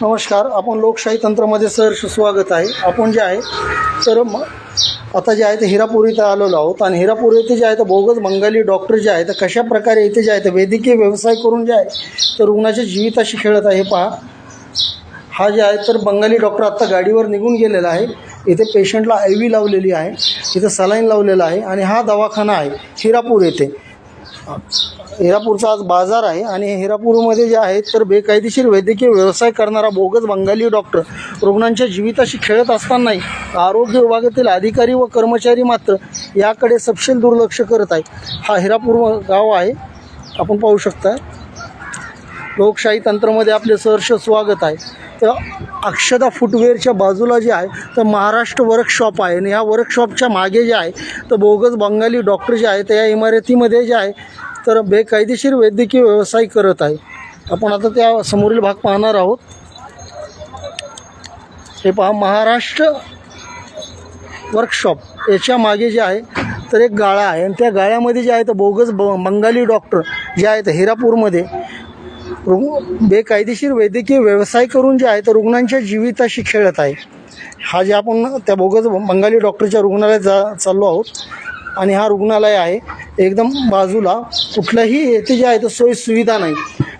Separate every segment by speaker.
Speaker 1: नमस्कार आपण लोकशाही तंत्रामध्ये सर स्वागत आहे. आपण जे आहे तर म आता जे आहे ते हिरापूर इथं आलेलो आहोत आणि हिरापूर येथे जे आहे तर बोगस बंगाली डॉक्टर जे आहे तर कशा प्रकारे इथे जे आहे तर वैद्यकीय व्यवसाय करून जे आहे तर रुग्णाच्या जीविताशी खेळत आहे पहा. हा जे आहे तर बंगाली डॉक्टर आत्ता गाडीवर निघून गेलेला आहे. इथे पेशंटला आय व्ही लावलेली आहे इथं सलाईन लावलेला आहे आणि हा दवाखाना आहे हिरापूर येथे. हिरापूरचा आज बाजार आहे आणि हिरापूरमध्ये जे आहेत तर बेकायदेशीर वैद्यकीय व्यवसाय करणारा बोगस बंगाली डॉक्टर रुग्णांच्या जीविताशी खेळत असतानाही आरोग्य विभागातील अधिकारी व कर्मचारी मात्र याकडे सपशेल दुर्लक्ष करत आहे हा हिरापूर गाव आहे आपण पाहू शकता. लोकशाही तंत्रामध्ये आपले सहर्ष स्वागत आहे. तर अक्षदा फुटवेअरच्या बाजूला जे आहे तर महाराष्ट्र वर्कशॉप आहे. आणि ह्या वर्कशॉपच्या मागे जे आहे तर बोगस बंगाली डॉक्टर जे आहे तर या इमारतीमध्ये जे आहे तर बेकायदेशीर वैद्यकीय व्यवसाय करत आहे. आपण आता त्या समोरील भाग पाहणार आहोत. हे पहा महाराष्ट्र वर्कशॉप याच्या मागे जे आहे तर एक गाळा आहे. आणि त्या गाळ्यामध्ये जे आहे तर बोगस ब बंगाली डॉक्टर जे आहेत हिरापूरमध्ये बेकायदेशीर वैद्यकीय व्यवसाय करून जे आहे तर रुग्णांच्या जीविताशी खेळत आहे. हा जे आपण त्या बोगस बंगाली डॉक्टरच्या रुग्णालयात जा चाललो आहोत आणि हा रुग्णालय आहे एकदम बाजूला कुठल्याही येथे जे आहे तर सोयी सुविधा नाही.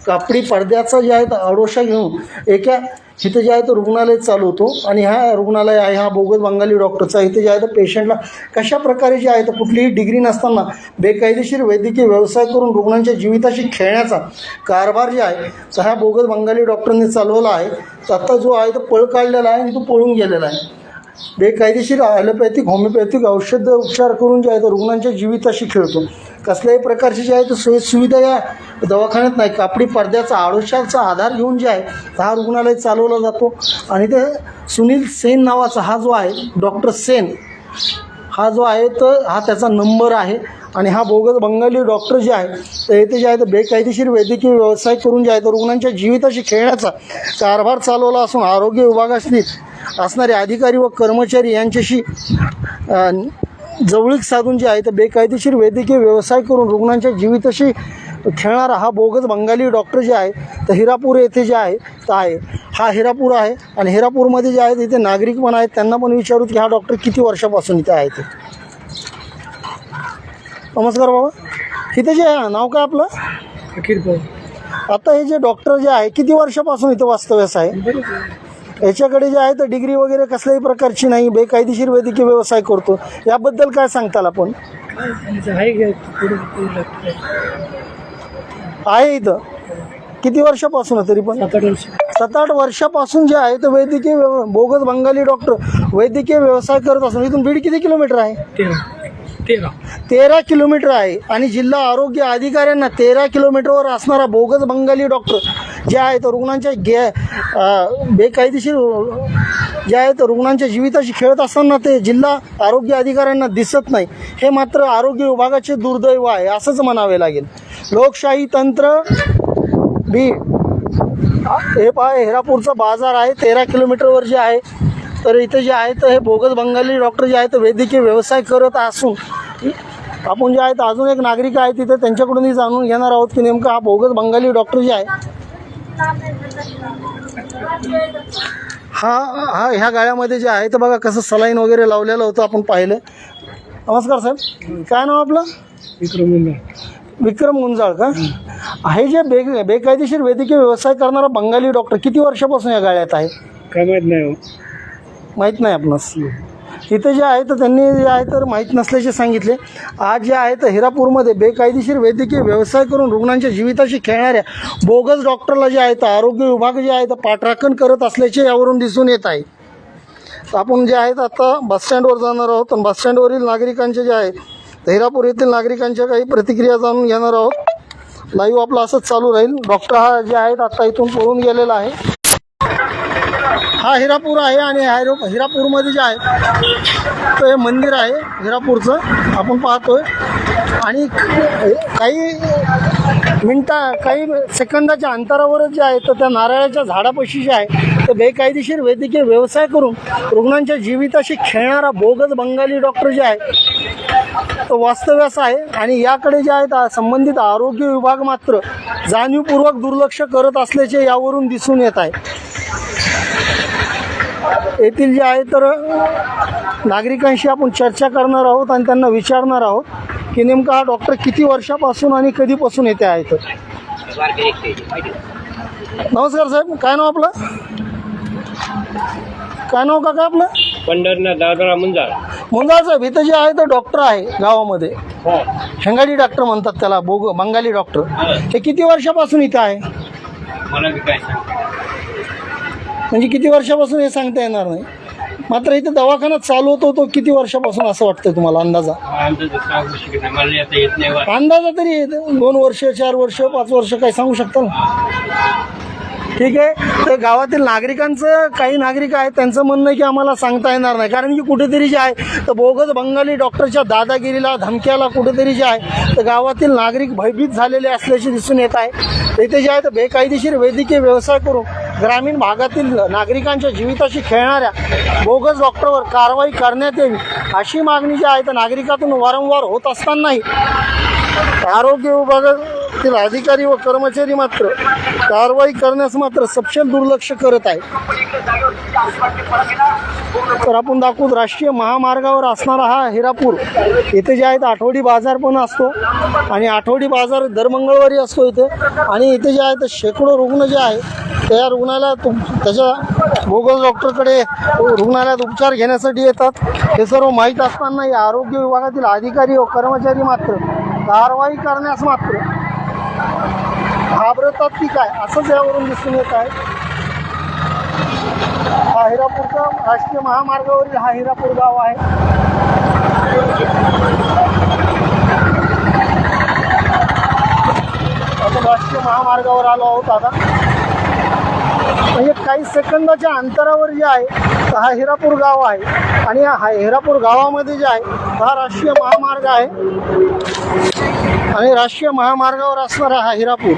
Speaker 1: कापडी पडद्याचा जे आहे तर आडोशा घेऊन एका इथे जे आहे तर रुग्णालय चालवतो आणि हा रुग्णालय आहे हा बोगस बंगाली डॉक्टरचा इथे जे आहे तर पेशंटला कशा प्रकारे जे आहे तर कुठलीही डिग्री नसताना बेकायदेशीर वैद्यकीय व्यवसाय करून रुग्णांच्या जीविताशी खेळण्याचा कारभार जे आहे तर हा बोगस बंगाली डॉक्टरने चालवला आहे. तर आता जो आहे तो पळ काढलेला आहे आणि तो पळून गेलेला आहे. बेकायदेशीर ॲलोपॅथिक होमिओपॅथिक औषध उपचार करून जे आहे तर रुग्णांच्या जीविताशी खेळतो कसल्याही प्रकारची जे आहे तर सोयीसुविधा या दवाखान्यात नाही. कापडी पडद्याचा आडोशाचा आधार घेऊन जे आहे हा रुग्णालय चालवला जातो. आणि ते सुनील सेन नावाचा हा जो आहे डॉक्टर सेन हा जो आहे तर हा त्याचा नंबर आहे. आणि हा बोगस बंगाली डॉक्टर जे आहे तर येथे जे आहे तर बेकायदेशीर वैद्यकीय व्यवसाय करून जे आहे तर रुग्णांच्या जीविताशी खेळण्याचा कारभार चालवला असून आरोग्य विभागाशी असणारे अधिकारी व कर्मचारी यांच्याशी जवळीक साधून जे आहे तर बेकायदेशीर वैद्यकीय व्यवसाय करून रुग्णांच्या जीविताशी खेळणारा हा बोगस बंगाली डॉक्टर जे आहे तर हिरापूर येथे जे आहे तर आहे. हा हिरापूर आहे आणि हिरापूरमध्ये जे आहे तिथे नागरिक पण आहेत. त्यांना पण विचारू की हा डॉक्टर किती वर्षापासून इथे आहे ते नमस्कार बाबा. इथे जे आहे, नाव काय आपलं? आता हे जे डॉक्टर जे आहे किती वर्षापासून इथं वास्तव्यास आहे? याच्याकडे जे आहे तर डिग्री वगैरे कसल्याही प्रकारची नाही बेकायदेशीर वैद्यकीय व्यवसाय करतो. याबद्दल काय सांगताल आपण?
Speaker 2: आहे
Speaker 1: इथं. किती वर्षापासून तरी पण?
Speaker 2: सात आठ
Speaker 1: वर्षापासून जे आहे तर वैद्यकीय बोगस बंगाली डॉक्टर वैद्यकीय व्यवसाय करत असून इथून बीड किती किलोमीटर आहे?
Speaker 2: तेरा. तेरा
Speaker 1: किलोमीटर आहे. आणि जिल्हा आरोग्य अधिकाऱ्यांना तेरा किलोमीटरवर असणारा बोगस बंगाली डॉक्टर जे आहेत रुग्णांच्या गे बेकायदेशीर जे आहे तर रुग्णांच्या जीविताशी खेळत असताना ते जिल्हा आरोग्य अधिकाऱ्यांना दिसत नाही. हे मात्र आरोग्य विभागाचे दुर्दैव आहे असंच म्हणावे लागेल. लोकशाही तंत्र बी हे पहा हेरापूरचा बाजार आहे तेरा किलोमीटरवर जे आहे तर इथे जे आहे तर हे बोगस बंगाली डॉक्टर जे आहेत वैद्यकीय व्यवसाय करत असून आपण जे आहेत अजून एक नागरिक आहे तिथे त्यांच्याकडूनही जाणून घेणार आहोत की नेमकं हा बोगस बंगाली डॉक्टर जे आहे हा हा ह्या गाळ्यामध्ये जे आहे तर बघा कसं सलाईन वगैरे लावलेलं होतं आपण पाहिलं. नमस्कार साहेब काय नाव आपलं?
Speaker 2: विक्रम मुंडा
Speaker 1: विक्रम गुंजाळ का? हे. जे बे बेकायदेशीर वैद्यकीय व्यवसाय करणारा बंगाली डॉक्टर किती वर्षापासून या गाळ्यात आहे?
Speaker 2: काय माहीत नाही हो.
Speaker 1: माहीत नाही आपणास? इथे जे आहे तर त्यांनी जे आहे तर माहीत नसल्याचे सांगितले. आज जे आहे तर हिरापूरमध्ये बेकायदेशीर वैद्यकीय व्यवसाय करून रुग्णांच्या जीविताशी खेळणाऱ्या बोगस डॉक्टरला जे आहे तर आरोग्य विभाग जे आहे तर पाठराखण करत असल्याचे यावरून दिसून येत आहे. तर आपण जे आहेत आता बसस्टँडवर जाणार आहोत. आणि बसस्टँडवरील नागरिकांचे जे आहे हिरापूर येथील नागरिकांच्या काही प्रतिक्रिया जाणून घेणार आहोत. लाईव्ह आपला असंच चालू राहील. डॉक्टर हा जे आहेत आता इथून पळून गेलेला आहे. हा हिरापूर आहे आणि हिरो हिरापूरमध्ये जे आहे तर हे मंदिर आहे हिरापूरचं. आपण पाहतोय. आणि काही मिनटा काही सेकंदाच्या अंतरावरच जे आहे तर त्या नारळाच्या झाडापाशी जे आहे तर बेकायदेशीर वैद्यकीय व्यवसाय करून रुग्णांच्या जीविताशी खेळणारा बोगस बंगाली डॉक्टर जे आहे तो वास्तव्य आहे. आणि याकडे जे आहेत संबंधित आरोग्य विभाग मात्र जाणीवपूर्वक दुर्लक्ष करत असल्याचे यावरून दिसून येत आहे. येथील जे आहे तर नागरिकांशी आपण चर्चा करणार आहोत आणि त्यांना विचारणार आहोत की नेमका हा डॉक्टर किती वर्षापासून आणि कधीपासून येथे आहे तर नमस्कार साहेब काय नाव आपलं? काय नाव काका आपलं?
Speaker 2: पंढरनाथ दादरा मुंजाळ.
Speaker 1: मुंजाळ साहेब इथं जे आहे तर डॉक्टर आहे गावामध्ये. हेंगाडी डॉक्टर म्हणतात त्याला बोग बंगाली डॉक्टर. हे. किती वर्षापासून इथं आहे?
Speaker 2: मला बी काय सांग
Speaker 1: म्हणजे किती वर्षापासून हे सांगता येणार नाही. मात्र इथे दवाखाना चालू होतो तो किती वर्षापासून असं वाटतंय तुम्हाला अंदाजा? अंदाजा तरी येतं. दोन वर्ष चार वर्ष पाच वर्ष काही सांगू शकता ना? ठीक आहे. तर गावातील नागरिकांचं काही नागरिक आहेत त्यांचं म्हणणं आहे की आम्हाला सांगता येणार नाही. कारण की कुठेतरी जे आहे तर बोगस बंगाली डॉक्टरच्या दादागिरीला धमक्याला कुठेतरी जे आहे तर गावातील नागरिक भयभीत झालेले असल्याचे दिसून येत आहे. इथे जे आहे तर बेकायदेशीर वैद्यकीय व्यवसाय करून ग्रामीण भागातील नागरिकांच्या जीविताशी खेळणाऱ्या बोगस डॉक्टरवर कारवाई करण्यात यावी अशी मागणी जी आहे तर नागरिकातून वारंवार होत असतानाही आरोग्य विभागातील अधिकारी व कर्मचारी मात्र कारवाई करण्यास मात्र सपशेल दुर्लक्ष करत आहे तर आपण दाखवू राष्ट्रीय महामार्गावर असणारा हा हिरापूर इथे जे आहे आठवडी बाजार पण असतो आणि आठवडी बाजार दर मंगळवारी असतो इथे. आणि इथे जे आहे तर शेकडो रुग्ण जे आहे त्या रुग्णालयात त्याच्या बोगस डॉक्टरकडे रुग्णालयात उपचार घेण्यासाठी येतात. हे सर्व माहीत असतानाही आरोग्य विभागातील अधिकारी व कर्मचारी मात्र कारवाई करण्यास मात्र घाबरतात की काय असंच यावरून दिसून येत आहे. हा हिरापूरचा राष्ट्रीय महामार्गावरील हा हिरापूर गाव आहे. आपण राष्ट्रीय महामार्गावर आलो आहोत आता. म्हणजे काही सेकंदाच्या अंतरावर जे आहे तर हा हिरापूर गाव आहे. आणि हा हिरापूर गावामध्ये जे आहे हा राष्ट्रीय महामार्ग आहे. आणि राष्ट्रीय महामार्गावर असणारा हा हिरापूर.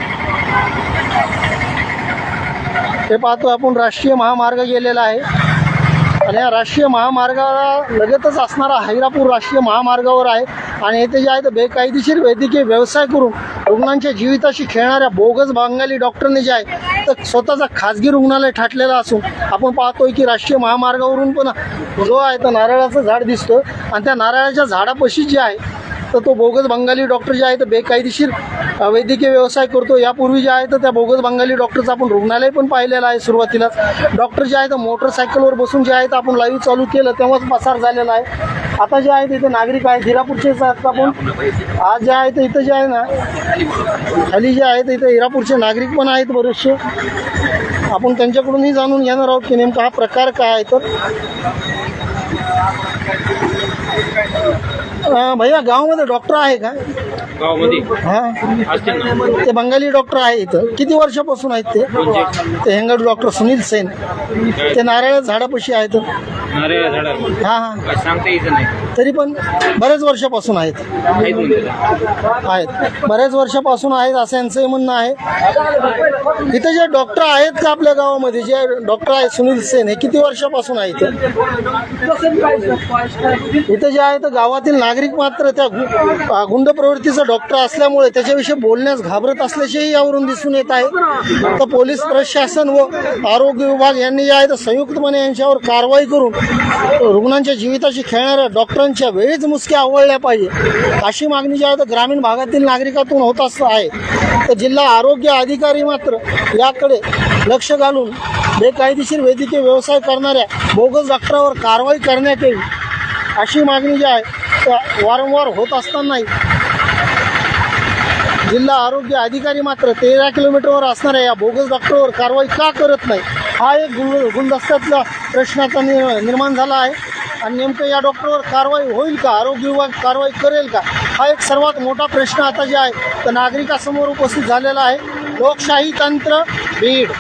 Speaker 1: हे पाहतो आपण राष्ट्रीय महामार्ग गेलेला आहे. आणि या राष्ट्रीय महामार्गाला लगतच असणारा हैरापूर राष्ट्रीय महामार्गावर आहे. आणि येथे जे आहे तर बेकायदेशीर वैद्यकीय व्यवसाय करून रुग्णांच्या जीविताशी खेळणाऱ्या बोगस बंगाली डॉक्टरने जे आहे तर स्वतःचा खाजगी रुग्णालय ठाटलेला असून आपण पाहतोय की राष्ट्रीय महामार्गावरून पण जो आहे तर नारळाचं झाड दिसतं. आणि त्या नारळाच्या झाडापाशी जे आहे तर तो बोगस बंगाली डॉक्टर जे आहे तर बेकायदेशीर वैद्यकीय व्यवसाय करतो. यापूर्वी जे आहे तर त्या बोगस बंगाली डॉक्टरचं आपण रुग्णालय पण पाहिलेलं आहे सुरुवातीलाच. डॉक्टर जे आहे तर मोटरसायकलवर बसून जे आहे तर आपण लाईव्ह चालू केलं तेव्हाच पसार झालेला आहे. आता जे आहे तिथे नागरिक आहेत हिरापूरचेच आहेत आपण. आज जे आहे तर इथं जे आहे ना खाली जे आहे तर इथं हिरापूरचे नागरिक पण आहेत बरेचसे. आपण त्यांच्याकडूनही जाणून घेणार आहोत की नेमका हा प्रकार काय आहे तर. भैया गावामध्ये डॉक्टर आहे का?
Speaker 2: गावामध्ये.
Speaker 1: हा?
Speaker 2: असतील ना.
Speaker 1: ते बंगाली डॉक्टर आहे इथं. किती वर्षापासून आहेत ते? ते हेंगड डॉक्टर सुनील सेन. ते नारळ झाडापाशी आहेत.
Speaker 2: नारळ
Speaker 1: हा हा.
Speaker 2: सांगता नाही.
Speaker 1: तरी पण बरेच वर्षापासून आहेत.
Speaker 2: आहेत म्हणजे?
Speaker 1: आहेत. बऱ्याच वर्षापासून आहेत असं यांचंही म्हणणं आहे. इथे जे डॉक्टर आहेत का आपल्या गावामध्ये? जे डॉक्टर आहेत सुनील सेन हे किती वर्षापासून आहेत? इथे जे आहे तर गावातील नागरिक मात्र त्या गुंड प्रवृत्तीचा डॉक्टर असल्यामुळे त्याच्याविषयी बोलण्यास घाबरत असल्याचेही यावरून दिसून येत आहे. तर पोलीस प्रशासन व आरोग्य विभाग यांनी जे आहे तर संयुक्तपणे यांच्यावर कारवाई करून रुग्णांच्या जीविताशी खेळणाऱ्या डॉक्टरांच्या वेळीच मुसक्या आवळल्या पाहिजे. अशी मागणी जी आहे तर ग्रामीण भागातील नागरिकातून होत असं आहे. तर जिल्हा आरोग्य अधिकारी मात्र याकडे लक्ष घालून बेकायदेशीर वैद्यकीय व्यवसाय करणाऱ्या बोगस डॉक्टरावर कारवाई करण्यात येईल अशी मागणी जी आहे त्या वारंवार होत असतानाही जिल्हा आरोग्य अधिकारी मात्र तेरा किलोमीटरवर असणाऱ्या या बोगस डॉक्टरवर कारवाई का करत नाही? हा एक गुण गुलदस्त्यातला प्रश्न आता निर्माण झाला आहे. आणि नेमकं या डॉक्टरवर कारवाई होईल का? आरोग्य विभाग कारवाई करेल का? हा एक सर्वात मोठा प्रश्न आता जे आहे तर नागरिकासमोर उपस्थित झालेला आहे. लोकशाही तंत्र बीड.